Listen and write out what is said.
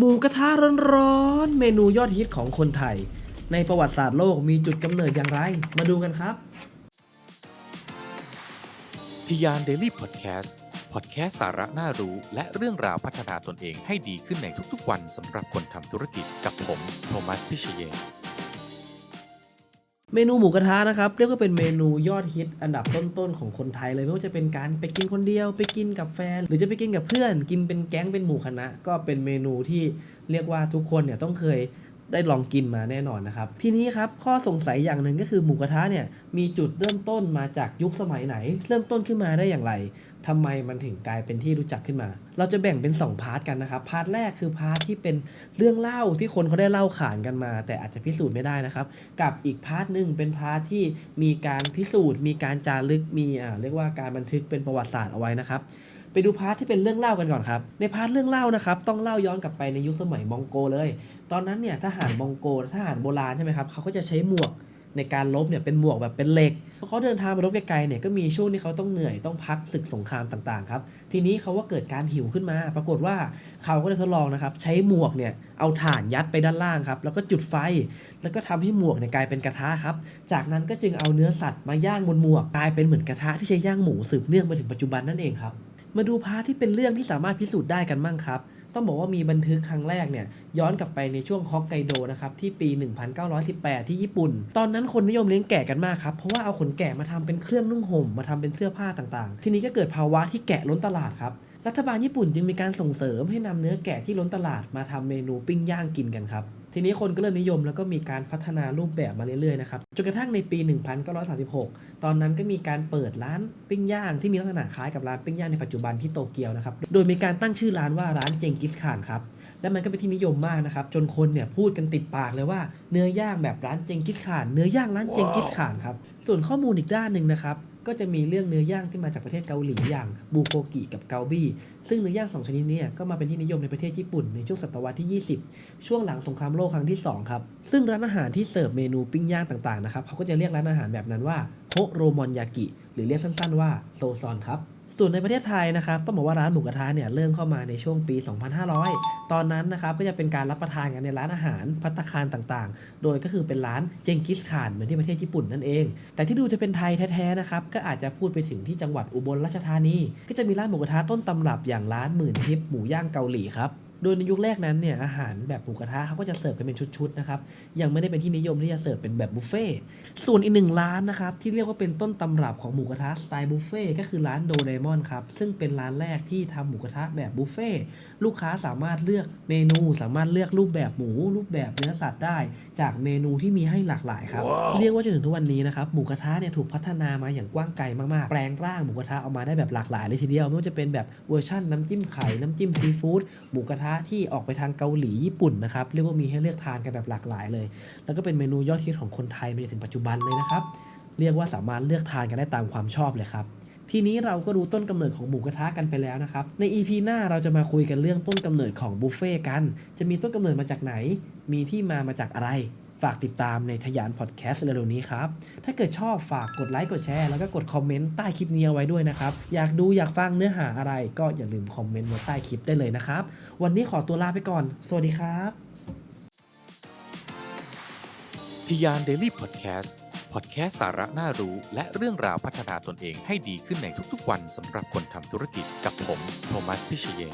หมูกระทะร้อนๆ เมนูยอดฮิตของคนไทย ในประวัติศาสตร์โลกมีจุดกำเนิดอย่างไร มาดูกันครับทยานเดลี่พอดแคสต์ พอดแคสต์สาระน่ารู้ และเรื่องราวพัฒนาตนเองให้ดีขึ้นในทุกๆวันสำหรับคนทำธุรกิจกับผม โทมัส พิเชย เมนูหมูกระทะนะครับเรียกว่าเป็นเมนูยอดฮิตอันดับต้นๆของคนไทยเลยไม่ว่าจะเป็นการไปกินคนเดียว ไปกินกับแฟน หรือจะไปกินกับเพื่อน กินเป็นแก๊งเป็นหมู่คณะ ก็เป็นเมนูที่เรียกว่าทุกคนเนี่ยต้องเคย ได้ลองกินมาแน่นอนนะครับ ทีนี้ครับข้อสงสัยอย่างหนึ่งก็คือหมูกระทะเนี่ยมีจุดเริ่มต้นมาจากยุคสมัยไหน เริ่มต้นขึ้นมาได้อย่างไรทำไมมันถึงกลายเป็นที่รู้จักขึ้นมา เราจะแบ่งเป็น 2 พาร์ทกันนะครับ พาร์ทแรกคือพาร์ทที่เป็นเรื่องเล่าที่คนเขาได้เล่าขานกันมา แต่อาจจะพิสูจน์ไม่ได้นะครับ กับอีกพาร์ทหนึ่งเป็นพาร์ทที่มีการพิสูจน์ มีการจารึกมีอ่าเรียกว่าการบันทึกเป็นประวัติศาสตร์เอาไว้นะครับ ไปดูพาร์ทที่เป็นเรื่องเล่ากันก่อนครับ ในพาร์ทเรื่องเล่านะครับ ต้องเล่าย้อนกลับไปในยุคสมัยมองโกเลย ตอนนั้นเนี่ยทหารมองโกทหารโบราณใช่ไหมครับเขาก็จะใช้หมวกในการรบเนี่ยเป็นหมวกแบบเป็นเหล็กพอเขาเดินทางไปรบไกลๆเนี่ยก็มีช่วงที่เขาต้องเหนื่อยต้องพักศึกสงครามต่างๆครับ ทีนี้เขาว่าเกิดการหิวขึ้นมา ปรากฏว่าเขาก็เลยทดลองนะครับ ใช้หมวกเนี่ยเอาถ่านยัดไปด้านล่างครับ แล้วก็จุดไฟ แล้วก็ทำให้หมวกเนี่ยกลายเป็นกระทะครับ จากนั้นก็จึงเอาเนื้อสัตว์มาย่างบนหมวกกลายเป็นเหมือนกระทะที่ใช้ย่างหมูสืบเนื่องมาถึงปัจจุบันนั่นเองครับ มาดูพาร์ทที่เป็นเรื่องที่สามารถพิสูจน์ได้กันมั่งครับ ต้องบอกว่ามีบันทึกครั้งแรกเนี่ยย้อนกลับไปในช่วงฮอกไกโดนะครับที่ปี 1918 ที่ญี่ปุ่น ตอนนั้นคนนิยมเลี้ยงแกะกันมากครับ เพราะว่าเอาขนแกะมาทำเป็นเครื่องนุ่งห่มมาทำเป็นเสื้อผ้าต่างๆ ทีนี้ก็เกิดภาวะที่แกะล้นตลาดครับรัฐบาลญี่ปุ่นจึงมีการส่งเสริมให้นำเนื้อแกะที่ล้นตลาดมาทำเมนูปิ้งย่างกินกันครับ ทีนี้คนก็เริ่มนิยมแล้วก็มีการพัฒนารูปแบบมาเรื่อยๆนะครับจนกระทั่งในปี 1936 ตอนนั้นก็มีการเปิดร้านปิ้งย่างที่มีลักษณะคล้ายกับร้านปิ้งย่างในปัจจุบันที่โตเกียวนะครับโดยมีการตั้งชื่อร้านว่าร้านเจงกิสข่านครับและมันก็เป็นที่นิยมมากนะครับจนคนเนี่ยพูดกันติดปากเลยว่าเนื้อย่างแบบร้านเจงกิสข่านเนื้อย่างร้านเจงกิสข่านครับส่วนข้อมูลอีกด้านหนึ่งนะครับ ก็จะมีเรื่องเนื้อย่างที่มาจากประเทศเกาหลีอย่างบูโกกิกับเกาบี้ซึ่งเนื้อย่างสองชนิดนี้ก็มาเป็นที่นิยมในประเทศญี่ปุ่นในช่วงศตวรรษที่ 20 ช่วงหลังสงครามโลกครั้งที่2ครับซึ่งร้านอาหารที่เสิร์ฟเมนูปิ้งย่างต่างๆนะครับเขาก็จะเรียกร้านอาหารแบบนั้นว่าโฮโรมอนยากิหรือเรียกสั้นๆว่าโซซอนครับ ส่วนในประเทศไทยนะครับต้องบอกว่าร้านหมูกระทะเนี่ยเริ่มเข้ามาในช่วงปี 2500 ตอนนั้นนะครับก็จะเป็นการรับประทานกันในร้านอาหารพัตตาคารต่างๆ โดยก็คือเป็นร้านเจงกิสข่านเหมือนที่ประเทศญี่ปุ่นนั่นเอง แต่ที่ดูจะเป็นไทยแท้ๆนะครับก็อาจจะพูดไปถึงที่จังหวัดอุบลราชธานี ก็จะมีร้านหมูกระทะต้นตำรับอย่างร้านหมื่นทิพย์หมูย่างเกาหลีครับ โดยในยุคแรกนั้นเนี่ยอาหารแบบหมูกระทะเขาก็จะเสิร์ฟกันเป็นชุดๆนะครับยังไม่ได้เป็นที่นิยมที่จะเสิร์ฟเป็นแบบบุฟเฟ่ต์ส่วนอีกหนึ่งร้านนะครับที่เรียกว่าเป็นต้นตำรับของหมูกระทะสไตล์บุฟเฟ่ต์ก็คือร้านโดเรมอนครับซึ่งเป็นร้านแรกที่ทำหมูกระทะแบบบุฟเฟ่ต์ลูกค้าสามารถเลือกเมนูสามารถเลือกรูปแบบหมู รูปแบบเนื้อสัตว์ได้ จากเมนูที่มีให้หลากหลายครับเรียกว่าจนถึงทุกวันนี้นะครับหมูกระทะเนี่ยถูกพัฒนามาอย่างกว้างไกลมากๆ แปลงร่างหมูกระทะออกมาได้แบบหลากหลายเลยทีเดียวไม่ว่าจะเป็นแบบเวอร์ชั่นน้ำจิ้มไข่น้ำจิ้มซีฟู้ดหมูกระทะที่ออกไปทางเกาหลีญี่ปุ่นนะครับเรียกว่ามีให้เลือกทานกันแบบหลากหลายเลย แล้วก็เป็นเมนูยอดฮิตของคนไทยมาจนถึงปัจจุบันเลยนะครับเรียกว่าสามารถเลือกทานกันได้ตามความชอบเลยครับทีนี้เราก็ดูต้นกำเนิดของหมูกระทะกันไปแล้วนะครับ ใน EP หน้าเราจะมาคุยกันเรื่องต้นกำเนิดของบุฟเฟ่ต์กัน จะมีต้นกำเนิดมาจากไหน มีที่มามาจากอะไร ฝากติดตามในทยานพอดแคสต์เร็วๆนี้ครับ ถ้าเกิดชอบฝากกดไลค์กดแชร์แล้วก็กดคอมเมนต์ใต้คลิปนี้เอาไว้ด้วยนะครับ อยากดูอยากฟังเนื้อหาอะไร ก็อย่าลืมคอมเมนต์ไว้ใต้คลิปได้เลยนะครับ วันนี้ขอตัวลาไปก่อน สวัสดีครับทยานเดลี่พอดแคสต์พอดแคสต์สาระน่ารู้ และเรื่องราวพัฒนาตนเองให้ดีขึ้นในทุกๆ วันสำหรับคนทำธุรกิจกับผม โทมัส พิเชย